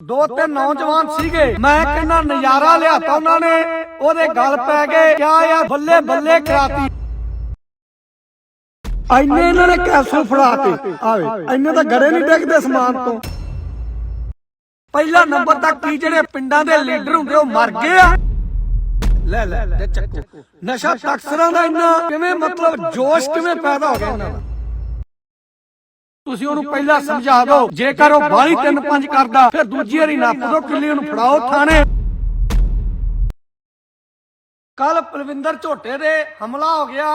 ਦੋ ਤਿੰਨ ਨੌਜਵਾਨ ਸੀਗੇ। ਮੈਂ ਕਹਿੰਦਾ ਨਜ਼ਾਰਾ ਲਿਆਤਾ ਉਹਨਾਂ ਨੇ। ਉਹਦੇ ਗਲ ਪੈ ਗਏ। ਕਿਆ ਆ? ਬੱਲੇ ਬੱਲੇ ਕਰਾਤੀ ਐਨੇ ਇਹਨਾਂ ਨੇ ਕੈਪਸੂਲ ਫੜਾਤੇ। ਆਵੇ, ਐਨੇ ਤਾਂ ਗੜੇ ਨਹੀਂ ਡਿੱਗਦੇ ਸਮਾਨ ਤੋਂ। ਪਹਿਲਾ ਨੰਬਰ ਤੱਕ ਕੀ ਜਿਹੜੇ ਪਿੰਡਾਂ ਦੇ ਲੀਡਰ ਹੁੰਦੇ, ਉਹ ਮਰ ਗਏ ਆ। ਲੈ ਲੈ ਲੈ, ਚੱਕੋ। ਨਸ਼ਾ ਤਕਸਰਾਂ ਦਾ ਇੰਨਾ ਕਿਵੇਂ ਮਤਲਬ ਜੋਸ਼ ਕਿਵੇਂ ਪੈਦਾ ਹੋ ਗਿਆ ਇਹਨਾਂ ਦਾ? ਤੁਸੀਂ ਉਹਨੂੰ ਪਹਿਲਾਂ ਸਮਝਾ ਦਿਓ। ਜੇਕਰ ਉਹ ਬਾਹਲੀ ਤਿੰਨ ਪੰਜ ਕਰਦਾ ਫਿਰ ਦੂਜੀ ਵਾਰੀ ਨੱਪ ਦਿਓ ਕਿੱਲੀ ਉਹਨੂੰ ਫੜਾਓ ਥਾਣੇ। ਕੱਲ ਪਲਵਿੰਦਰ ਝੋਟੇ ਦੇ ਹਮਲਾ ਹੋ ਗਿਆ।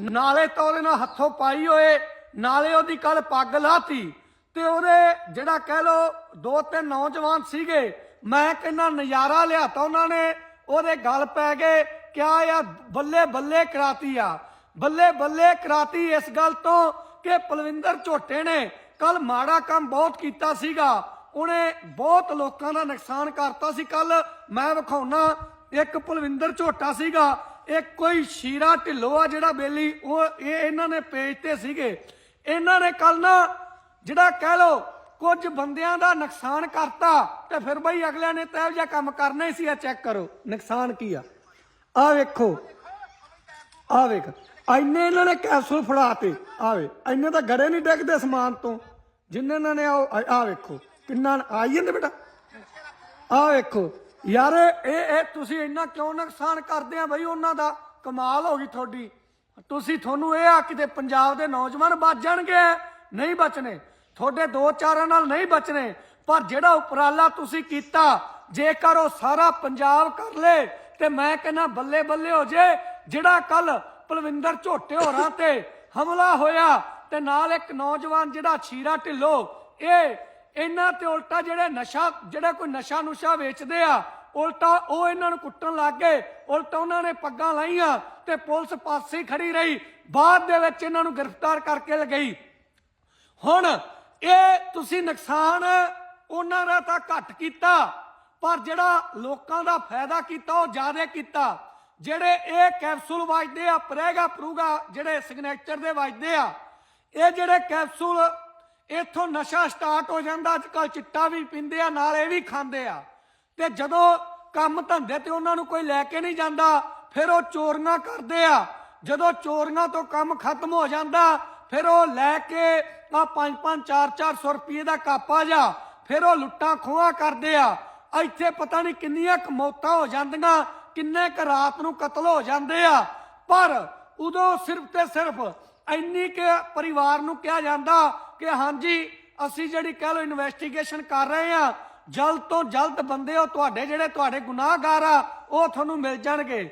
ਨਾਲੇ ਤਾਂ ਉਹਦੇ ਨਾਲ ਹੱਥੋਂ ਪਾਈ ਹੋਏ ਨਾਲੇ ਉਹਦੀ ਕੱਲ ਪੱਗ ਲਾਤੀ। ਤੇ ਉਹਦੇ ਜਿਹੜਾ ਕਹਿ ਲੋ ਦੋ ਤਿੰਨ ਨੌਜਵਾਨ ਸੀਗੇ ਮੈਂ ਕਹਿੰਦਾ ਨਜ਼ਾਰਾ ਲਿਆਤਾ ਉਹਨਾਂ ਨੇ ਉਹਦੇ ਗਲ ਪੈ ਗਏ ਕਿਆ ਆ ਬੱਲੇ ਬੱਲੇ ਕਰਾਤੀ ਆ। ਬੱਲੇ ਬੱਲੇ ਕਰਾਤੀ ਇਸ ਗੱਲ ਤੋਂ ਕਿ ਪਲਵਿੰਦਰ ਝੋਟੇ ਨੇ। ਕੱਲ ਮਾੜਾ ਕੰਮ ਬਹੁਤ ਕੀਤਾ ਸੀਗਾ। ਉਹਨੇ ਬਹੁਤ ਲੋਕਾਂ ਦਾ ਨੁਕਸਾਨ ਕਰਤਾ ਸੀ। ਕੱਲ ਮੈਂ ਵਿਖਾਉਣਾ ਇੱਕ ਪਲਵਿੰਦਰ ਝੋਟਾ ਸੀਗਾ। ਇੱਕ ਕੋਈ ਸ਼ੀਰਾ ਢਿੱਲੋ ਆ ਜਿਹੜਾ ਬੇਲੀ, ਉਹ ਇਹ ਇਹਨਾਂ ਨੇ ਪੇਜ ਤੇ ਸੀਗੇ। ਇਹਨਾਂ ਨੇ ਕੱਲ ਨਾ ਜਿਹੜਾ ਕਹਿ ਲੋ ਕੁਝ ਬੰਦਿਆਂ ਦਾ ਨੁਕਸਾਨ ਕਰਤਾ ਤੇ ਫਿਰ ਬਈ ਅਗਲਿਆਂ ਨੇ ਤਾਂ ਇਹੋ ਜਿਹਾ ਕੰਮ ਕਰਨਾ ਹੀ ਸੀ। ਆ ਚੈੱਕ ਕਰੋ, ਨੁਕਸਾਨ ਕੀ ਆ? ਆ ਵੇਖੋ ਆ ਵੇਖ। ਐਨੇ ਇਹਨਾਂ ਨੇ ਕੈਪਸੂਲ ਫੜਾਤੇ। ਆਵੇ, ਐਨੇ ਤਾਂ ਗੜੇ ਨਹੀਂ ਡਿੱਗਦੇ ਸਮਾਨ ਤੋਂ। ਜਿੰਨੇ ਇਹਨਾਂ ਨੇ ਆ ਵੇਖੋ, ਕਿੰਨਾ ਆਈ ਜਾਂਦੇ ਬੇਟਾ। ਆ ਵੇਖੋ, ਯਾਰ, ਇਹ ਇਹ ਤੁਸੀਂ ਇੰਨਾ ਕਿਉਂ ਨੁਕਸਾਨ ਕਰਦੇ ਆ ਬਈ? ਉਹਨਾਂ ਦਾ ਕਮਾਲ ਹੋ ਗਈ ਤੁਹਾਡੀ। ਤੁਸੀਂ ਤੁਹਾਨੂੰ ਇਹ ਆ ਕਿਤੇ ਪੰਜਾਬ ਦੇ ਨੌਜਵਾਨ ਬਚ ਜਾਣਗੇ, ਨਹੀਂ ਬਚਨੇ ਤੁਹਾਡੇ ਦੋ ਚਾਰਾਂ ਨਾਲ ਨਹੀਂ ਬਚਨੇ ਪਰ ਜਿਹੜਾ ਉਪਰਾਲਾ ਤੁਸੀਂ ਕੀਤਾ, ਜੇਕਰ ਉਹ ਸਾਰਾ ਪੰਜਾਬ ਕਰ ਲੇ, ਤੇ ਮੈਂ ਕਹਿੰਦਾ ਬੱਲੇ ਬੱਲੇ ਹੋ ਜੇ, ਜਿਹੜਾ ਕੱਲ ਪਲਵਿੰਦਰ ਝੋਟੇ ਹੋਰਾਂ ਤੇ ਹਮਲਾ ਹੋਇਆ ਤੇ ਨਾਲ ਇੱਕ ਨੌਜਵਾਨ ਜਿਹੜਾ ਛੀਰਾ ਢਿੱਲੋ, ਇਹ ਇਹਨਾਂ ਤੇ ਉਲਟਾ ਜਿਹੜੇ ਨਸ਼ਾ, ਜਿਹੜੇ ਕੋਈ ਨਸ਼ਾ ਨੁਸ਼ਾ ਵੇਚਦੇ ਆ, ਉਲਟਾ ਉਹ ਇਹਨਾਂ ਨੂੰ ਕੁੱਟਣ ਲੱਗ ਗਏ, ਉਲਟਾ ਉਹਨਾਂ ਨੇ ਪੱਗਾਂ ਲਾਈਆਂ ਤੇ ਪੁਲਿਸ ਪਾਸੇ ਖੜੀ ਰਹੀ, ਬਾਅਦ ਦੇ ਵਿੱਚ ਇਹਨਾਂ ਨੂੰ ਗ੍ਰਿਫਤਾਰ ਕਰਕੇ ਲਗਈ ਹੁਣ ਇਹ ਤੁਸੀਂ ਨੁਕਸਾਨ ਉਹਨਾਂ ਦਾ ਤਾਂ ਘੱਟ ਕੀਤਾ, ਪਰ ਜਿਹੜਾ ਲੋਕਾਂ ਦਾ ਫਾਇਦਾ ਕੀਤਾ, ਉਹ ਜ਼ਿਆਦਾ ਕੀਤਾ। ਜਿਹੜੇ ਇਹ ਕੈਪਸੂਲ ਵਜਦੇ ਆ ਪ੍ਰੇਗਾ ਪ੍ਰੂਗਾ ਜਿਹੜੇ ਸਿਗਨੇਚਰ ਦੇ ਵਜਦੇ ਆ, ਇਹ ਜਿਹੜੇ ਕੈਪਸੂਲ ਇੱਥੋਂ ਨਸ਼ਾ ਸਟਾਰਟ ਹੋ ਜਾਂਦਾ ਅੱਜ ਕੱਲ ਚਿੱਟਾ ਵੀ ਪੀਂਦੇ ਆ, ਨਾਲ ਇਹ ਵੀ ਖਾਂਦੇ ਆ। ਤੇ ਜਦੋਂ ਕੰਮ ਧੰਦੇ ਤੇ ਉਹਨਾਂ ਨੂੰ ਕੋਈ ਲੈ ਕੇ ਨਹੀਂ ਜਾਂਦਾ, ਫਿਰ ਉਹ ਚੋਰੀਆਂ ਕਰਦੇ ਆ। ਜਦੋਂ ਚੋਰੀਆਂ ਤੋਂ ਕੰਮ ਖਤਮ ਹੋ ਜਾਂਦਾ, ਫਿਰ ਉਹ ਲੈ ਕੇ ਆ 5-5 4-400 ਰੁਪਏ ਦਾ ਕਾਪਾ ਜਾ, ਫਿਰ ਉਹ ਲੁੱਟਾਂ ਖੋਹਾਂ ਕਰਦੇ ਆ। ਇੱਥੇ ਪਤਾ ਨਹੀਂ ਕਿੰਨੀਆਂ ਕੁ ਮੌਤਾਂ ਹੋ ਜਾਂਦੀਆਂ ਕਿੰਨੇ ਕ ਰਾਤ ਨੂੰ ਕਤਲ ਹੋ ਜਾਂਦੇ ਆ। ਪਰ ਉਦੋਂ ਸਿਰਫ ਤੇ ਸਿਰਫ ਇੰਨੀ ਕਿ ਪਰਿਵਾਰ ਨੂੰ ਕਿਹਾ ਜਾਂਦਾ ਕਿ ਹਾਂਜੀ, ਅਸੀਂ ਜਿਹੜੀ ਕਹਿ ਲੋ ਇਨਵੈਸਟੀਗੇਸ਼ਨ ਕਰ ਰਹੇ ਆ, ਜਲਦ ਤੋਂ ਜਲਦ ਬੰਦੇ ਉਹ ਤੁਹਾਡੇ ਜਿਹੜੇ ਤੁਹਾਡੇ ਗੁਨਾਹਗਾਰ ਆ, ਉਹ ਤੁਹਾਨੂੰ ਮਿਲ ਜਾਣਗੇ।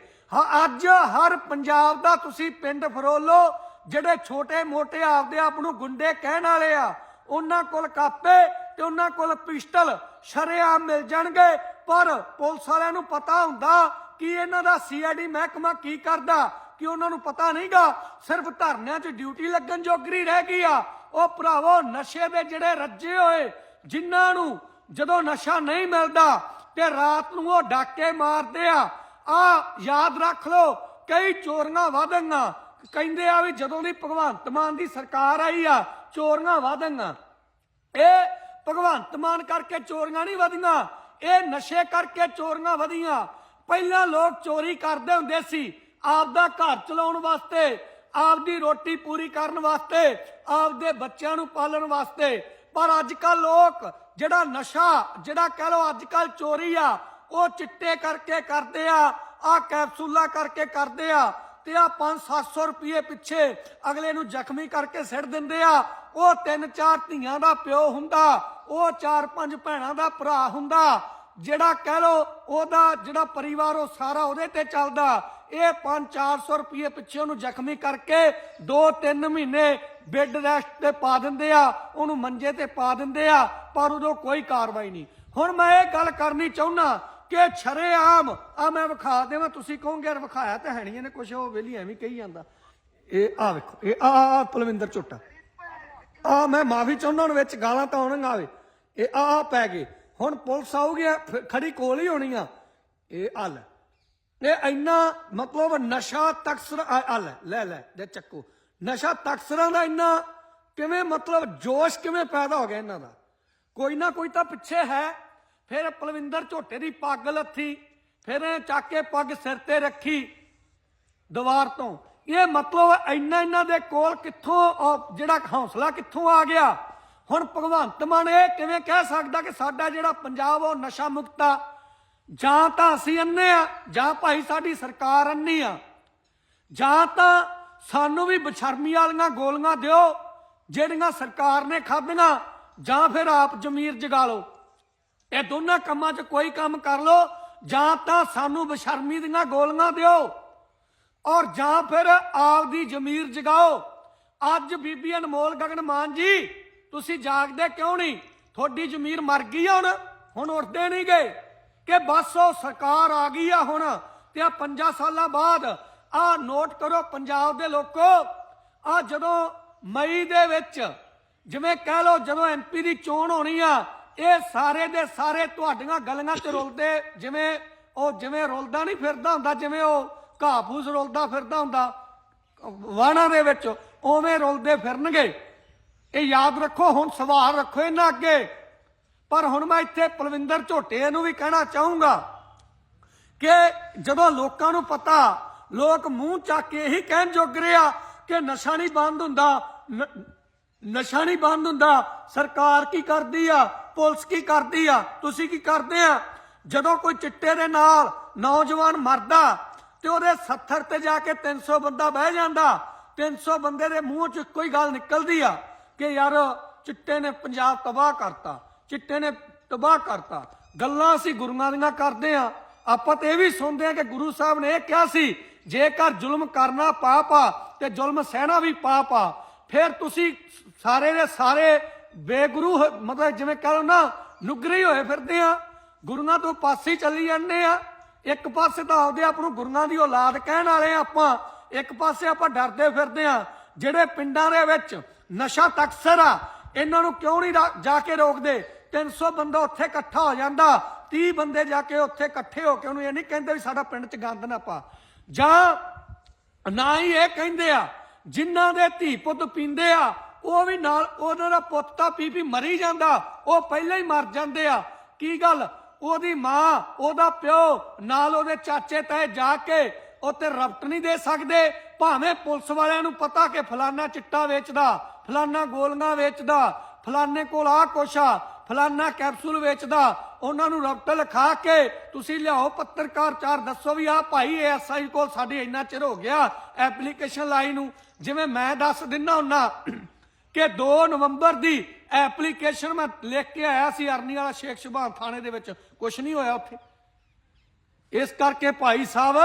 ਅੱਜ ਹਰ ਪੰਜਾਬ ਦਾ ਤੁਸੀਂ ਪਿੰਡ ਫਰੋਲੋ, ਜਿਹੜੇ ਛੋਟੇ ਮੋਟੇ ਆਪਦੇ ਆਪ ਨੂੰ ਗੁੰਡੇ ਕਹਿਣ ਵਾਲੇ ਆ, ਉਹਨਾਂ ਕੋਲ ਕਾਪੇ ਤੇ ਉਹਨਾਂ ਕੋਲ ਪਿਸਟਲ, ਸ਼ਰੇਆਮ ਮਿਲ ਜਾਣਗੇ। ਪਰ ਪੁਲਿਸ ਵਾਲਿਆਂ ਨੂੰ ਪਤਾ ਹੁੰਦਾ ਕਿ ਇਹਨਾਂ ਦਾ ਸੀਆਈਡੀ ਮਹਿਕਮਾ ਕੀ ਕਰਦਾ? ਕਿ ਉਹਨਾਂ ਨੂੰ ਪਤਾ ਨਹੀਂਗਾ? ਸਿਰਫ ਧਰਨਿਆਂ 'ਚ ਡਿਊਟੀ ਲੱਗਣ ਜੋਗਰੀ ਰਹਿ ਗਈ ਆ। ਉਹ ਭਰਾਵੋ, ਨਸ਼ੇ ਦੇ ਜਿਹੜੇ ਰੱਜੇ ਹੋਏ, ਜਿਨ੍ਹਾਂ ਨੂੰ ਜਦੋਂ ਨਸ਼ਾ ਨਹੀਂ ਮਿਲਦਾ ਤੇ ਰਾਤ ਨੂੰ ਉਹ ਡਾਕੇ ਮਾਰਦੇ ਆ ਆ ਯਾਦ ਰੱਖ ਲਓ, ਕਈ ਚੋਰੀਆਂ ਵਧਾਂਗਾ ਕਹਿੰਦੇ ਆ ਵੀ ਜਦੋਂ ਦੀ ਭਗਵੰਤ ਮਾਨ ਦੀ ਸਰਕਾਰ ਆਈ ਆ, ਚੋਰੀਆਂ ਵਧਾਂਗਾ ਇਹ ਭਗਵੰਤ ਮਾਨ ਕਰਕੇ ਚੋਰੀਆਂ ਨਹੀਂ ਵਧੀਆਂ, ਇਹ ਨਸ਼ੇ ਕਰਕੇ ਚੋਰੀਆਂ ਵਧੀਆਂ। ਪਹਿਲਾਂ ਲੋਕ ਚੋਰੀ ਕਰਦੇ ਹੁੰਦੇ ਸੀ ਆਪਦਾ ਘਰ ਚਲਾਉਣ ਵਾਸਤੇ, ਆਪਦੀ ਰੋਟੀ ਪੂਰੀ ਕਰਨ ਵਾਸਤੇ, ਆਪਦੇ ਬੱਚਿਆਂ ਨੂੰ ਪਾਲਣ ਵਾਸਤੇ। ਪਰ ਅੱਜ ਕੱਲ ਲੋਕ ਜਿਹੜਾ ਨਸ਼ਾ, ਜਿਹੜਾ ਕਹ ਲੋ ਅੱਜ ਕੱਲ ਚੋਰੀ ਆ, ਉਹ ਚਿੱਟੇ ਕਰਕੇ ਕਰਦੇ ਆ ਆ ਕੈਪਸੂਲਾ ਕਰਕੇ ਕਰਦੇ ਆ ਤੇ ਆ 5-700 ਰੁਪਏ ਪਿੱਛੇ ਅਗਲੇ ਨੂੰ ਜ਼ਖਮੀ ਕਰਕੇ ਸਿੱਟ ਦਿੰਦੇ ਆ। ਉਹ ਤਿੰਨ ਚਾਰ ਧੀਆਂ ਦਾ ਪਿਓ ਹੁੰਦਾ, ਉਹ ਚਾਰ ਪੰਜ ਭੈਣਾਂ ਦਾ ਭਰਾ ਹੁੰਦਾ ਜਿਹੜਾ ਕਹਿ ਲੋ ਉਹਦਾ ਜਿਹੜਾ ਪਰਿਵਾਰ ਉਹ ਸਾਰਾ ਉਹਦੇ ਤੇ ਚੱਲਦਾ। ਇਹ 5-400 ਰੁਪਏ ਪਿੱਛੇ ਉਹਨੂੰ ਜ਼ਖਮੀ ਕਰਕੇ 2-3 ਮਹੀਨੇ ਬੈੱਡ ਰੈਸਟ ਤੇ ਪਾ ਦਿੰਦੇ ਆ, ਉਹਨੂੰ ਮੰਜੇ ਤੇ ਪਾ ਦਿੰਦੇ ਆ, ਪਰ ਉਦੋਂ ਕੋਈ ਕਾਰਵਾਈ ਨਹੀਂ। ਹੁਣ ਮੈਂ ਇਹ ਗੱਲ ਕਰਨੀ ਚਾਹੁੰਨਾ ਕਿ ਛਰੇ ਆਮ, ਆ ਮੈਂ ਵਿਖਾ ਦੇਵਾਂ, ਤੁਸੀਂ ਕਹੋਗੇ ਯਾਰ ਵਿਖਾਇਆ ਤਾਂ ਹੈ ਨਹੀਂ, ਇਹਨੇ ਕੁਛ ਉਹ ਵੇਲੀ ਐਵੇਂ ਕਹੀ ਜਾਂਦਾ। ਇਹ ਆ ਵੇਖੋ, ਇਹ ਆ ਪਲਵਿੰਦਰ ਝੁੱਟਾ। ਆ ਮੈਂ ਮਾਫੀ ਚਾਹੁੰਦਾ, ਹੁਣ ਵਿੱਚ ਗਾਲਾਂ ਤਾਂ ਆਉਣਗੀਆਂ, ਆਵੇ। ਇਹ ਆ ਆ ਪੈ ਗਏ। ਹੁਣ ਪੁਲਿਸ ਆਊਗੀ ਫਿਰ ਖੜੀ ਕੋਲ ਹੀ ਹੋਣੀ ਆ। ਇਹ ਹਲ। ਇਹ ਇੰਨਾ ਮਤਲਬ ਨਸ਼ਾ ਤਕਸਰ ਹੱਲ। ਲੈ ਲੈ, ਦੇ ਚੱਕੋ। ਨਸ਼ਾ ਤਕਸਰਾਂ ਦਾ ਇੰਨਾ ਕਿਵੇਂ ਮਤਲਬ ਜੋਸ਼ ਕਿਵੇਂ ਪੈਦਾ ਹੋ ਗਿਆ ਇਹਨਾਂ ਦਾ? ਕੋਈ ਨਾ ਕੋਈ ਤਾਂ ਪਿੱਛੇ ਹੈ। ਫਿਰ ਪਲਵਿੰਦਰ ਝੋਟੇ ਦੀ ਪੱਗ ਲੱਥੀ, ਫਿਰ ਇਹ ਚੱਕ ਕੇ ਪੱਗ ਸਿਰ ਤੇ ਰੱਖੀ ਦੀਵਾਰ ਤੋਂ। ਇਹ ਮਤਲਬ ਇੰਨਾ ਇਹਨਾਂ ਦੇ ਕੋਲ ਕਿੱਥੋਂ ਜਿਹੜਾ ਹੌਸਲਾ ਕਿੱਥੋਂ ਆ ਗਿਆ? ਹੁਣ ਭਗਵੰਤ ਮਾਨ ਇਹ ਕਿਵੇਂ ਕਹਿ ਸਕਦਾ ਕਿ ਸਾਡਾ ਜਿਹੜਾ ਪੰਜਾਬ ਉਹ ਨਸ਼ਾ ਮੁਕਤ ਆ? ਜਾਂ ਤਾਂ ਅਸੀਂ ਅੰਨੇ ਆ, ਜਾਂ ਭਾਈ ਸਾਡੀ ਸਰਕਾਰ ਅੰਨੀ ਆ। ਜਾਂ ਤਾਂ ਸਾਨੂੰ ਵੀ ਬਸ਼ਰਮੀ ਵਾਲੀਆਂ ਗੋਲੀਆਂ ਦਿਓ, ਜਿਹੜੀਆਂ ਸਰਕਾਰ ਨੇ ਖਾਧੀਆਂ, ਜਾਂ ਫਿਰ ਆਪ ਜ਼ਮੀਰ ਜਗਾ ਲਓ। ਇਹ ਦੋਨਾਂ ਕੰਮਾਂ 'ਚ ਕੋਈ ਕੰਮ ਕਰ ਲਓ, ਜਾਂ ਤਾਂ ਸਾਨੂੰ ਬਸ਼ਰਮੀ ਦੀਆਂ ਗੋਲੀਆਂ ਦਿਓ। ਔਰ ਜਾਂ ਫਿਰ ਆਪ ਦੀ ਜ਼ਮੀਰ ਜਗਾਓ। ਅੱਜ ਬੀਬੀ ਅਨਮੋਲ ਗਗਨ ਮਾਨ ਜੀ ਤੁਸੀਂ ਜਾਗਦੇ ਕਿਉਂ ਨਹੀਂ? ਤੁਹਾਡੀ ਜ਼ਮੀਰ ਮਰ ਗਈ ਆ ਹੁਣ। ਹੁਣ ਉੱਠਦੇ ਨਹੀਂ ਗਏ ਕਿ ਬਸ ਉਹ ਸਰਕਾਰ ਆ ਗਈ ਆ ਹੁਣ ਤੇ ਆ 5 ਸਾਲਾਂ ਬਾਅਦ ਆ ਨੋਟ ਕਰੋ ਪੰਜਾਬ ਦੇ ਲੋਕੋ ਆ ਜਦੋਂ ਮਈ ਦੇ ਵਿੱਚ ਜਿਵੇਂ ਕਹਿ ਲਓ ਜਦੋਂ ਐਮਪੀ ਦੀ ਚੋਣ ਹੋਣੀ ਆ, ਇਹ ਸਾਰੇ ਦੇ ਸਾਰੇ ਤੁਹਾਡੀਆਂ ਗਲੀਆਂ 'ਚ ਰੁਲਦੇ ਜਿਵੇਂ ਉਹ ਜਿਵੇਂ ਰੁਲਦਾ ਨਹੀਂ ਫਿਰਦਾ ਹੁੰਦਾ, ਜਿਵੇਂ ਉਹ ਘਾਹ ਫੂਸ ਰੁਲਦਾ ਫਿਰਦਾ ਹੁੰਦਾ ਵਾਣਾ ਦੇ ਵਿੱਚ ਉਵੇਂ ਰੁਲਦੇ ਫਿਰਨਗੇ। ਇਹ ਯਾਦ ਰੱਖੋ, ਹੁਣ ਸਵਾਲ ਰੱਖੋ ਇਹਨਾਂ ਅੱਗੇ। ਪਰ ਹੁਣ ਮੈਂ ਇੱਥੇ ਪਲਵਿੰਦਰ ਝੋਟੇ ਨੂੰ ਵੀ ਕਹਿਣਾ ਚਾਹੂੰਗਾ ਕਿ ਜਦੋਂ ਲੋਕਾਂ ਨੂੰ ਪਤਾ, ਲੋਕ ਮੂੰਹ ਚੱਕ ਕੇ ਇਹੀ ਕਹਿਣ ਜੋਗ ਰਿਹਾ ਕਿ ਨਸ਼ਾ ਨਹੀਂ ਬੰਦ ਹੁੰਦਾ ਨਸ਼ਾ ਨਹੀਂ ਬੰਦ ਹੁੰਦਾ, ਸਰਕਾਰ ਕੀ ਕਰਦੀ ਆ, ਪੁਲਿਸ ਕੀ ਕਰਦੀ ਆ, ਤੁਸੀਂ ਕੀ ਕਰਦੇ ਆ? ਜਦੋਂ ਕੋਈ ਚਿੱਟੇ ਦੇ ਨਾਲ ਨੌਜਵਾਨ ਮਰਦਾ ਤੇ ਉਹਦੇ 70 ਤੇ ਜਾ ਕੇ 300 ਬੰਦਾ ਬਹਿ ਜਾਂਦਾ 300 ਬੰਦੇ ਦੇ ਮੂੰਹ 'ਚ ਕੋਈ ਗੱਲ ਨਿਕਲਦੀ ਆ। ਕਿ ਯਾਰ ਚਿੱਟੇ ਨੇ ਪੰਜਾਬ ਤਬਾਹ ਕਰਤਾ, ਚਿੱਟੇ ਨੇ ਤਬਾਹ ਕਰਤਾ। ਗੱਲਾਂ ਅਸੀਂ ਗੁਰੂਆਂ ਦੀਆਂ ਕਰਦੇ ਆ। ਆਪਾਂ ਤੇ ਇਹ ਵੀ ਸੁਣਦੇ ਆ ਕਿ ਗੁਰੂ ਸਾਹਿਬ ਨੇ ਇਹ ਕਿਹਾ ਸੀ, ਜੇਕਰ ਜ਼ੁਲਮ ਕਰਨਾ ਪਾਪ ਆ ਤੇ ਜ਼ੁਲਮ ਸਹਿਣਾ ਵੀ ਪਾਪ ਆ, ਫਿਰ ਤੁਸੀਂ ਸਾਰੇ ਦੇ ਸਾਰੇ ਬੇਗੁਰੂ ਮਤਲਬ ਜਿਵੇਂ ਕਹ ਲਓ ਨਾ ਨੁਗਰੇ ਹੋਏ ਫਿਰਦੇ ਆ। ਗੁਰੂਆਂ ਤੋਂ ਪਾਸੇ ਚੱਲੀ ਜਾਂਦੇ ਆ। ਇੱਕ ਪਾਸੇ ਤਾਂ ਆਪਦੇ ਆਪ ਨੂੰ ਗੁਰੂਆਂ ਦੀ ਔਲਾਦ ਕਹਿਣ ਵਾਲੇ ਆ ਆਪਾਂ, ਇੱਕ ਪਾਸੇ ਆਪਾਂ ਡਰਦੇ ਫਿਰਦੇ ਆ। ਜਿਹੜੇ ਪਿੰਡਾਂ ਦੇ ਵਿੱਚ ਨਸ਼ਾ ਤਕਸਰ ਆ ਇਹਨਾਂ ਨੂੰ ਕਿਉਂ ਨਹੀਂ ਜਾ ਕੇ ਰੋਕਦੇ? 300 ਬੰਦਾ ਉੱਥੇ ਇਕੱਠਾ ਹੋ ਜਾਂਦਾ। 30 ਬੰਦੇ ਜਾ ਕੇ ਉੱਥੇ ਇਕੱਠੇ ਹੋ ਕੇ ਉਹਨੂੰ ਇਹ ਨਹੀਂ ਕਹਿੰਦੇ ਵੀ ਸਾਡਾ ਪਿੰਡ 'ਚ ਗੰਦ ਨਾ ਪਾ। ਜਾਂ ਨਾ ਹੀ ਇਹ ਕਹਿੰਦੇ ਆ, ਜਿਨ੍ਹਾਂ ਦੇ ਧੀ ਪੁੱਤ ਪੀਂਦੇ ਆ, ਉਹ ਵੀ ਨਾਲ ਉਹਨਾਂ ਦਾ ਪੁੱਤ ਤਾਂ ਪੀ ਪੀ ਮਰੀ ਜਾਂਦਾ, ਉਹ ਪਹਿਲਾਂ ਹੀ ਮਰ ਜਾਂਦੇ ਆ। ਕੀ ਗੱਲ? ਉਹਦੀ ਮਾਂ, ਉਹਦਾ ਪਿਓ, ਨਾਲ ਉਹਦੇ ਚਾਚੇ ਤਾਏ ਜਾ ਕੇ ਉੱਤੇ ਰਫਟ ਨਹੀਂ ਦੇ ਸਕਦੇ। ਭਾਵੇਂ ਪੁਲਿਸ ਵਾਲਿਆਂ ਨੂੰ ਪਤਾ ਕਿ ਫਲਾਨਾ ਚਿੱਟਾ ਵੇਚਦਾ ਫਲਾਨਾ ਗੋਲੀਆਂ ਵੇਚਦਾ, ਫਲਾਨੇ ਕੋਲ ਆ ਕੁਛ ਫਲਾਨਾ ਕੈਪਸੂਲ ਵੇਚਦਾ, ਉਹਨਾਂ ਨੂੰ ਰਫਟ ਲਿਖਾ ਕੇ ਤੁਸੀਂ ਲਿਆਓ ਪੱਤਰਕਾਰ ਚਾਰ, ਦੱਸੋ ਵੀ ਆ ਭਾਈ ਐਸਆਈ ਕੋਲ ਸਾਡੇ ਇੰਨਾ ਚਿਰ ਹੋ ਗਿਆ ਐਪਲੀਕੇਸ਼ਨ ਲਾਈ ਨੂੰ। ਜਿਵੇਂ ਮੈਂ ਦੱਸ ਦਿੰਨਾ ਹੁੰਨਾ ਕਿ 2 ਨਵੰਬਰ ਦੀ ਐਪਲੀਕੇਸ਼ਨ ਮੈਂ ਲਿਖ ਕੇ ਆਇਆ ਸੀ ਅਰਨੀ ਵਾਲਾ ਸ਼ੇਖ ਸ਼ਬਾਨ ਥਾਣੇ ਦੇ ਵਿੱਚ। ਕੁਝ ਨਹੀਂ ਹੋਇਆ ਉੱਥੇ। ਇਸ ਕਰਕੇ ਭਾਈ ਸਾਹਿਬ,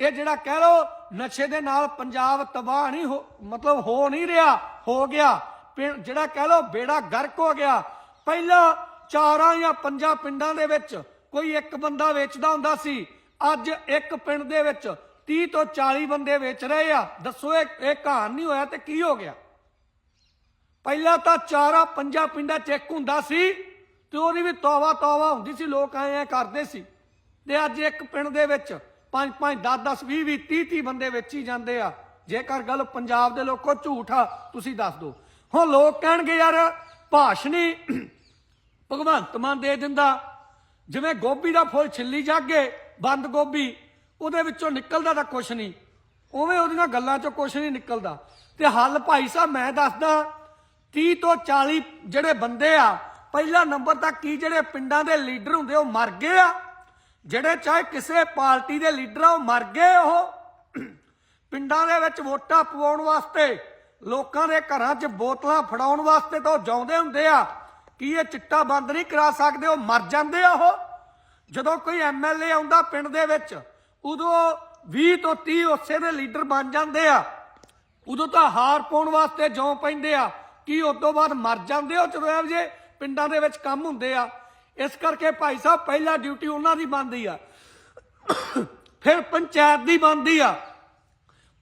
ਇਹ ਜਿਹੜਾ ਕਹਿ ਲੋ ਨਸ਼ੇ ਦੇ ਨਾਲ ਪੰਜਾਬ ਤਬਾਹ ਨਹੀਂ ਹੋ, ਮਤਲਬ ਹੋ ਨਹੀਂ ਰਿਹਾ, ਹੋ ਗਿਆ। ਪਿੰ- ਜਿਹੜਾ ਕਹਿ ਲੋ ਬੇੜਾ ਗਰਕ ਹੋ ਗਿਆ। ਪਹਿਲਾਂ ਚਾਰਾਂ ਜਾਂ ਪੰਜਾਂ ਪਿੰਡਾਂ ਦੇ ਵਿੱਚ ਕੋਈ ਇੱਕ ਬੰਦਾ ਵੇਚਦਾ ਹੁੰਦਾ ਸੀ। ਅੱਜ ਇੱਕ ਪਿੰਡ ਦੇ ਵਿੱਚ 30 ਤੋਂ 40 ਬੰਦੇ ਵੇਚ ਰਹੇ ਆ। ਦੱਸੋ ਇਹ ਇਹ ਕਹਾਣ ਨਹੀਂ ਹੋਇਆ ਤੇ ਕੀ ਹੋ ਗਿਆ? ਪਹਿਲਾਂ ਤਾਂ ਚਾਰਾਂ ਪੰਜਾਂ ਪਿੰਡਾਂ ਚ ਇੱਕ ਹੁੰਦਾ ਸੀ ਤੇ ਉਹਦੀ ਵੀ ਤੌਵਾ ਤੌਵਾ ਹੁੰਦੀ ਸੀ, ਲੋਕ ਐਂ ਐਂ ਕਰਦੇ ਸੀ। ਤੇ ਅੱਜ ਇੱਕ ਪਿੰਡ ਦੇ ਵਿੱਚ 5 5 10 10 20 20 30 30 ਬੰਦੇ ਵਿੱਚ ਹੀ ਜਾਂਦੇ ਆ। ਜੇਕਰ ਗੱਲ ਪੰਜਾਬ ਦੇ ਲੋਕੋ ਝੂਠਾ ਤੁਸੀਂ ਦੱਸ ਦਿਓ। ਹੁਣ ਲੋਕ ਕਹਿਣਗੇ, ਯਾਰ ਭਾਸ਼ਣੀ ਭਗਵੰਤ ਮਾਨ ਦੇ ਦਿੰਦਾ। ਜਿਵੇਂ ਗੋਭੀ ਦਾ ਫੁੱਲ ਛਿੱਲੀ ਜਾਗੇ, ਬੰਦ ਗੋਭੀ, ਉਹਦੇ ਵਿੱਚੋਂ ਨਿਕਲਦਾ ਤਾਂ ਕੁਛ ਨਹੀਂ ਉਵੇਂ ਉਹਦੀਆਂ ਗੱਲਾਂ ਚੋਂ ਕੁਛ ਨਹੀਂ ਨਿਕਲਦਾ। ਤੇ ਹੱਲ ਭਾਈ ਸਾਹਿਬ, ਮੈਂ ਦੱਸਦਾ 30 ਤੋਂ 40 ਜਿਹੜੇ ਬੰਦੇ ਆ, ਪਹਿਲਾ ਨੰਬਰ ਤਾਂ ਕੀ ਜਿਹੜੇ ਪਿੰਡਾਂ ਦੇ ਲੀਡਰ ਹੁੰਦੇ, ਉਹ ਮਰ ਗਏ ਆ। ਜਿਹੜੇ ਚਾਹੇ ਕਿਸੇ ਪਾਰਟੀ ਦੇ ਲੀਡਰ ਆ, ਉਹ ਮਰ ਗਏ ਉਹ। ਪਿੰਡਾਂ ਦੇ ਵਿੱਚ ਵੋਟਾਂ ਪਵਾਉਣ ਵਾਸਤੇ, ਲੋਕਾਂ ਦੇ ਘਰਾਂ 'ਚ ਬੋਤਲਾਂ ਫੜਾਉਣ ਵਾਸਤੇ ਤਾਂ ਉਹ ਜਾਉਂਦੇ ਹੁੰਦੇ ਆ। ਕੀ ਇਹ ਚਿੱਟਾ ਬੰਦ ਨਹੀਂ ਕਰਾ ਸਕਦੇ, ਉਹ ਮਰ ਜਾਂਦੇ ਆ ਉਹ। ਜਦੋਂ ਕੋਈ ਐਮਐਲਏ ਆਉਂਦਾ ਪਿੰਡ ਦੇ ਵਿੱਚ, ਉਦੋਂ 20 ਤੋਂ 30 ਉਸੇ ਦੇ ਲੀਡਰ ਬਣ ਜਾਂਦੇ ਆ। ਉਦੋਂ ਤਾਂ ਹਾਰ ਪਾਉਣ ਵਾਸਤੇ ਜੌਂ ਪੈਂਦੇ ਆ। ਕੀ ਉਸ ਤੋਂ ਬਾਅਦ ਮਰ ਜਾਂਦੇ ਹੋ ਜਦੋਂ ਇਹੋ ਜਿਹੇ ਪਿੰਡਾਂ ਦੇ ਵਿੱਚ ਕੰਮ ਹੁੰਦੇ ਆ? ਇਸ ਕਰਕੇ ਭਾਈ ਸਾਹਿਬ, ਪਹਿਲਾ ਡਿਊਟੀ ਉਹਨਾਂ ਦੀ ਬਣਦੀ ਆ। ਫਿਰ ਪੰਚਾਇਤ ਦੀ ਬਣਦੀ ਆ।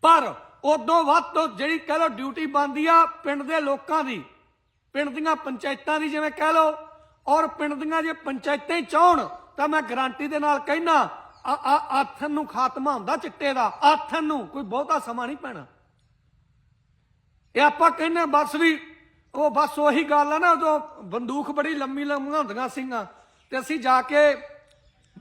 ਪਰ ਉਦੋਂ ਵੱਧ ਤੋਂ ਜਿਹੜੀ ਕਹਿ ਲਓ ਡਿਊਟੀ ਬਣਦੀ ਆ ਪਿੰਡ ਦੇ ਲੋਕਾਂ ਦੀ, ਪਿੰਡ ਦੀਆਂ ਪੰਚਾਇਤਾਂ ਦੀ ਜਿਵੇਂ ਕਹਿ ਲਓ, ਔਰ ਪਿੰਡ ਦੀਆਂ ਜੇ ਪੰਚਾਇਤਾਂ ਹੀ ਚਾਹਣ, ਤਾਂ ਮੈਂ ਗਾਰੰਟੀ ਦੇ ਨਾਲ ਕਹਿਣਾ ਆ ਆਥਨ ਨੂੰ ਖਾਤਮਾ ਹੁੰਦਾ ਚਿੱਟੇ ਦਾ ਆਥਨ ਨੂੰ, ਕੋਈ ਬਹੁਤਾ ਸਮਾਂ ਨਹੀਂ ਪੈਣਾ। ਇਹ ਆਪਾਂ ਕਹਿੰਦੇ ਬਸ ਵੀ ਉਹ ਬਸ ਉਹੀ ਗੱਲ ਆ ਨਾ, ਉਦੋਂ ਬੰਦੂਕ ਬੜੀ ਲੰਮੀ ਲੰਮੀਆਂ ਹੁੰਦੀਆਂ ਸਿੰਘਾਂ ਤੇ ਅਸੀਂ ਜਾ ਕੇ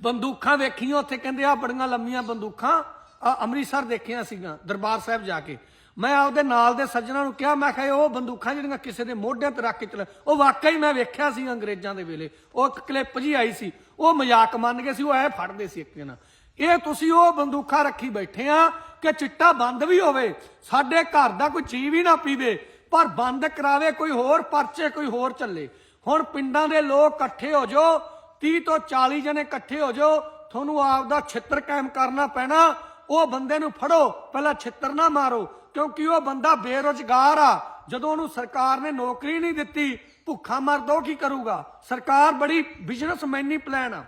ਬੰਦੂਕਾਂ ਵੇਖੀਆਂ, ਉੱਥੇ ਕਹਿੰਦੇ ਆ ਬੜੀਆਂ ਲੰਮੀਆਂ ਬੰਦੂਕਾਂ ਆ ਅੰਮ੍ਰਿਤਸਰ ਦੇਖੀਆਂ ਸੀਗੀਆਂ, ਦਰਬਾਰ ਸਾਹਿਬ ਜਾ ਕੇ। ਮੈਂ ਆਪਦੇ ਨਾਲ ਦੇ ਸੱਜਣਾ ਨੂੰ ਕਿਹਾ, ਮੈਂ ਕਿਹਾ ਉਹ ਬੰਦੂਕਾਂ ਜਿਹੜੀਆਂ ਕਿਸੇ ਦੇ ਮੋਢਿਆਂ ਤੇ ਰੱਖ ਕੇ ਚਲਾ ਉਹ ਵਾਕਈ ਮੈਂ ਵੇਖਿਆ ਸੀ ਅੰਗਰੇਜ਼ਾਂ ਦੇ ਵੇਲੇ। ਉਹ ਇੱਕ ਕਲਿੱਪ ਜੀ ਆਈ ਸੀ। ਉਹ ਮਜ਼ਾਕ ਮੰਨ ਗਏ ਸੀ, ਉਹ ਐ ਫੜਦੇ ਸੀ ਇੱਕ ਨਾਲ ਇਹ ਤੁਸੀਂ ਉਹ ਬੰਦੂਕਾਂ ਰੱਖੀ ਬੈਠੇ ਆ ਕਿ ਚਿੱਟਾ ਬੰਦ ਵੀ ਹੋਵੇ, ਸਾਡੇ ਘਰ ਦਾ ਕੋਈ ਚੀਜ਼ ਵੀ ਨਾ ਪੀਵੇ। ਪਰ ਬੰਦ ਕਰਾਵੇ ਕੋਈ ਹੋਰ, ਪਰਚੇ ਕੋਈ ਹੋਰ ਚੱਲੇ। ਹੁਣ ਪਿੰਡਾਂ ਦੇ ਲੋਕ ਇਕੱਠੇ ਹੋ ਜਾਓ 30 ਤੋਂ 40 ਜਣੇ ਇਕੱਠੇ ਹੋ ਜਾਓ, ਤੁਹਾਨੂੰ ਆਪਦਾ ਛਿੱਤਰ ਕਾਇਮ ਕਰਨਾ ਪੈਣਾ, ਉਹ ਬੰਦੇ ਨੂੰ ਫੜੋ, ਪਹਿਲਾਂ ਛਿੱਤਰ ਨਾ ਮਾਰੋ, ਕਿਉਂਕਿ ਉਹ ਬੰਦਾ ਬੇਰੁਜ਼ਗਾਰ ਆ। ਜਦੋਂ ਉਹਨੂੰ ਸਰਕਾਰ ਨੇ ਨੌਕਰੀ ਨਹੀਂ ਦਿੱਤੀ, ਭੁੱਖਾ ਮਰਦਾ ਉਹ ਕੀ ਕਰੂਗਾ? ਸਰਕਾਰ ਬੜੀ ਬਿਜ਼ਨਸਮੈਨੀ ਪਲਾਨ ਆ।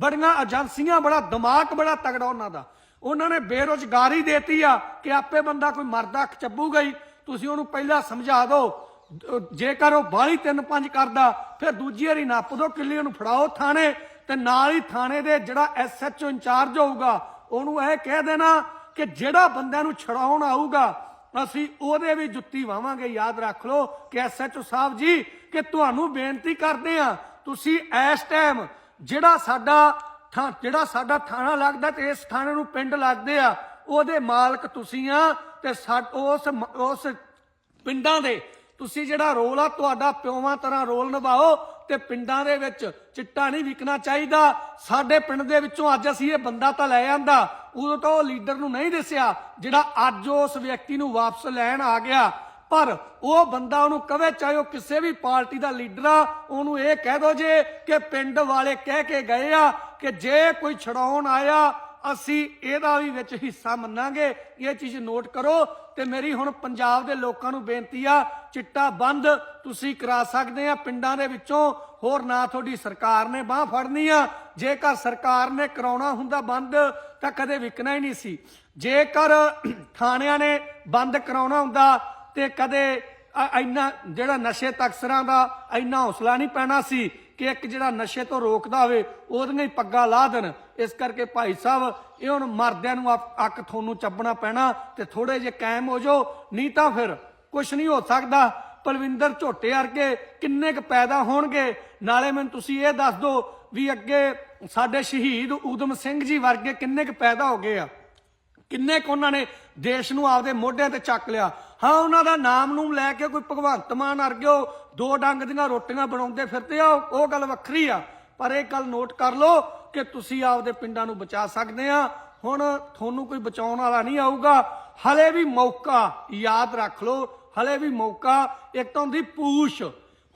ਬੜੀਆਂ ਏਜੰਸੀਆਂ, ਬੜਾ ਦਿਮਾਗ, ਬੜਾ ਤਗੜਾ ਉਹਨਾਂ ਦਾ। ਉਹਨਾਂ ਨੇ ਬੇਰੁਜ਼ਗਾਰੀ ਦੇਤੀ ਆ ਕਿ ਆਪੇ ਬੰਦਾ ਕੋਈ ਮਰਦਾ ਚੱਬੂਗਾ ਗਈ ਤੁਸੀਂ ਉਹਨੂੰ ਪਹਿਲਾਂ ਸਮਝਾ ਦਿਓ। ਜੇਕਰ ਉਹ ਬਾਹਲੀ ਤਿੰਨ ਪੰਜ ਕਰਦਾ, ਫਿਰ ਦੂਜੀ ਵਾਰੀ ਨੱਪ ਦੋ ਕਿੱਲੀ ਉਹਨੂੰ ਫੜਾਓ ਥਾਣੇ ਤੇ ਨਾਲ ਹੀ ਥਾਣੇ ਦੇ ਜਿਹੜਾ ਐਸਐਚਓ ਇੰਚਾਰਜ ਹੋਊਗਾ, ਉਹਨੂੰ ਇਹ ਕਹਿ ਦੇਣਾ ਕਿ ਜਿਹੜਾ ਬੰਦਿਆਂ ਨੂੰ ਛਡਾਉਣ ਆਊਗਾ, ਅਸੀਂ ਉਹਦੇ ਵੀ ਜੁੱਤੀ ਵਾਵਾਂਗੇ। ਯਾਦ ਰੱਖ ਲਓ ਕਿ ਐਸਐਚਓ ਸਾਹਿਬ ਜੀ, ਕਿ ਤੁਹਾਨੂੰ ਬੇਨਤੀ ਕਰਦੇ ਆ ਤੁਸੀਂ ਇਸ ਟਾਈਮ ਜਿਹੜਾ ਸਾਡਾ ਥਾਂ ਜਿਹੜਾ ਸਾਡਾ ਥਾਣਾ ਲੱਗਦਾ ਤੇ ਇਸ ਥਾਣੇ ਨੂੰ ਪਿੰਡ ਲੱਗਦੇ ਆ ਉਹਦੇ ਮਾਲਕ ਤੁਸੀਂ ਆ ਤੇ ਸਾ- ਉਸ ਉਸ ਪਿੰਡਾਂ ਦੇ। ਤੁਸੀਂ ਜਿਹੜਾ ਰੋਲ ਆ, ਤੁਹਾਡਾ ਪਿਓਵਾਂ ਤਰ੍ਹਾਂ ਰੋਲ ਨਿਭਾਓ ਤੇ ਪਿੰਡਾਂ ਦੇ ਵਿੱਚ ਚਿੱਟਾ ਨਹੀਂ ਵਿਕਣਾ ਚਾਹੀਦਾ। ਸਾਡੇ ਪਿੰਡ ਦੇ ਵਿੱਚੋਂ ਅੱਜ ਅਸੀਂ ਇਹ ਬੰਦਾ ਤਾਂ ਲੈ ਆਂਦਾ। ਉਦੋਂ ਤਾਂ ਉਹ ਲੀਡਰ ਨੂੰ ਨਹੀਂ ਦਿਸਿਆ, ਜਿਹੜਾ ਅੱਜ ਉਸ ਵਿਅਕਤੀ ਨੂੰ ਵਾਪਸ ਲੈਣ ਆ ਗਿਆ। ਪਰ ਉਹ ਬੰਦਾ ਉਹਨੂੰ ਕਵੇ, ਚਾਹੇ ਉਹ ਕਿਸੇ ਵੀ ਪਾਰਟੀ ਦਾ ਲੀਡਰ ਆ, ਉਹਨੂੰ ਇਹ ਕਹਿ ਦੋ ਜੇ ਕਿ ਪਿੰਡ ਵਾਲੇ ਕਹਿ ਕੇ ਗਏ ਆ ਕਿ ਜੇ ਕੋਈ ਛਡਾਉਣ ਆਇਆ ਅਸੀਂ ਇਹਦਾ ਵੀ ਵਿੱਚ ਹਿੱਸਾ ਮੰਨਾਂਗੇ। ਇਹ ਚੀਜ਼ ਨੋਟ ਕਰੋ ਤੇ ਮੇਰੀ ਹੁਣ ਪੰਜਾਬ ਦੇ ਲੋਕਾਂ ਨੂੰ ਬੇਨਤੀ ਆ, ਚਿੱਟਾ ਬੰਦ, ਤੁਸੀਂ ਕਰਾ ਸਕਦੇ ਆ। ਪਿੰਡਾਂ ਦੇ ਵਿੱਚੋਂ ਹੋਰ ਨਾ ਤੁਹਾਡੀ ਸਰਕਾਰ ਨੇ ਬਾਹ ਫੜਨੀ ਆ। ਜੇਕਰ ਸਰਕਾਰ ਨੇ ਕਰਾਉਣਾ ਹੁੰਦਾ ਬੰਦ, ਤਾਂ ਕਦੇ ਵਿਕਣਾ ਹੀ ਨਹੀਂ ਸੀ। ਜੇਕਰ ਥਾਣਿਆਂ ਨੇ ਬੰਦ ਕਰਾਉਣਾ ਹੁੰਦਾ ਤੇ ਕਦੇ ਇੰਨਾ ਜਿਹੜਾ ਨਸ਼ੇ ਤਕਸਰਾਂ ਦਾ ਇੰਨਾ ਹੌਸਲਾ ਨਹੀਂ ਪੈਣਾ ਸੀ ਕਿ ਇੱਕ ਜਿਹੜਾ ਨਸ਼ੇ ਤੋਂ ਰੋਕਦਾ ਹੋਵੇ, ਉਹਦੀਆਂ ਹੀ ਪੱਗਾਂ ਲਾ ਦੇਣ। ਇਸ ਕਰਕੇ ਭਾਈ ਸਾਹਿਬ, ਇਹ ਹੁਣ ਮਰਦਿਆਂ ਨੂੰ ਅੱਕ- ਤੁਹਾਨੂੰ ਚੱਬਣਾ ਪੈਣਾ ਤੇ ਥੋੜੇ ਜੇ ਕਾਇਮ ਹੋ ਜਾਓ। ਨਹੀਂ ਤਾਂ ਫਿਰ ਕੁਝ ਨਹੀਂ ਹੋ ਸਕਦਾ। ਪਲਵਿੰਦਰ ਝੋਟੇ ਵਰਗੇ ਕਿੰਨੇ ਕੁ ਪੈਦਾ ਹੋਣਗੇ? ਨਾਲੇ ਮੈਨੂੰ ਤੁਸੀਂ ਇਹ ਦੱਸ ਦਿਓ ਵੀ ਅੱਗੇ ਸਾਡੇ ਸ਼ਹੀਦ ਊਧਮ ਸਿੰਘ ਜੀ ਵਰਗੇ ਕਿੰਨੇ ਕੁ ਪੈਦਾ ਹੋ ਗਏ ਆ? ਕਿੰਨੇ ਕੁ ਉਹਨਾਂ ਨੇ ਦੇਸ਼ ਨੂੰ ਆਪਦੇ ਮੋਢਿਆਂ ਤੇ ਚੱਕ ਲਿਆ? ਹਾਂ, ਉਹਨਾਂ ਦਾ ਨਾਮ ਨੂੰ ਲੈ ਕੇ ਕੋਈ ਭਗਵੰਤ ਮਾਨ ਅਰਗਿਓ ਦੋ ਡੰਗ ਦੀਆਂ ਰੋਟੀਆਂ ਬਣਾਉਂਦੇ ਫਿਰਦੇ ਆ ਉਹ ਗੱਲ ਵੱਖਰੀ ਆ। ਪਰ ਇਹ ਗੱਲ ਨੋਟ ਕਰ ਲਓ ਕਿ ਤੁਸੀਂ ਆਪਦੇ ਪਿੰਡਾਂ ਨੂੰ ਬਚਾ ਸਕਦੇ ਆ। ਹੁਣ ਤੁਹਾਨੂੰ ਕੋਈ ਬਚਾਉਣ ਵਾਲਾ ਨਹੀਂ ਆਊਗਾ। ਹਲੇ ਵੀ ਮੌਕਾ ਯਾਦ ਰੱਖ ਲਓ। ਹਲੇ ਵੀ ਮੌਕਾ, ਇੱਕ ਤਾਂ ਹੁੰਦੀ ਪੂਛ।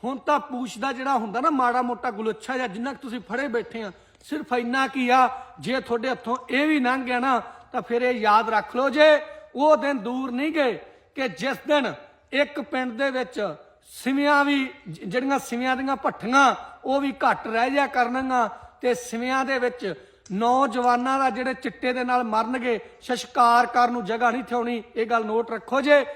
ਹੁਣ ਤਾਂ ਪੂਛ ਦਾ ਜਿਹੜਾ ਹੁੰਦਾ ਨਾ ਮਾੜਾ ਮੋਟਾ ਗੁਲੱਛਾ ਜਾਂ ਜਿੰਨਾ ਕੁ ਤੁਸੀਂ ਫੜੇ ਬੈਠੇ ਆ, ਸਿਰਫ ਇੰਨਾ ਕੀ ਆ, ਜੇ ਤੁਹਾਡੇ ਹੱਥੋਂ ਇਹ ਵੀ ਲੰਘ ਗਿਆ ਨਾ, ਤਾਂ ਫਿਰ ਇਹ ਯਾਦ ਰੱਖ ਲਓ ਜੇ। ਉਹ ਦਿਨ ਦੂਰ ਨਹੀਂ ਗਏ ਕਿ ਜਿਸ ਦਿਨ ਇੱਕ ਪਿੰਡ ਦੇ ਵਿੱਚ ਸਿਵਿਆਂ ਵੀ ਜਿਹੜੀਆਂ ਸਿਵਿਆਂ ਦੀਆਂ ਭੱਠੀਆਂ, ਉਹ ਵੀ ਘੱਟ ਰਹਿ ਜਾ ਕਰਨਗੀਆਂ। ਤੇ ਸਿਵਿਆਂ ਦੇ ਵਿੱਚ ਨੌਜਵਾਨਾਂ ਦਾ ਜਿਹੜੇ ਚਿੱਟੇ ਦੇ ਨਾਲ ਮਰਨਗੇ, ਸ਼ਸ਼ਕਾਰ ਕਰਨ ਨੂੰ ਜਗ੍ਹਾ ਨਹੀਂ ਥਿਉਣੀ ਇਹ ਗੱਲ ਨੋਟ ਰੱਖੋ ਜੇ।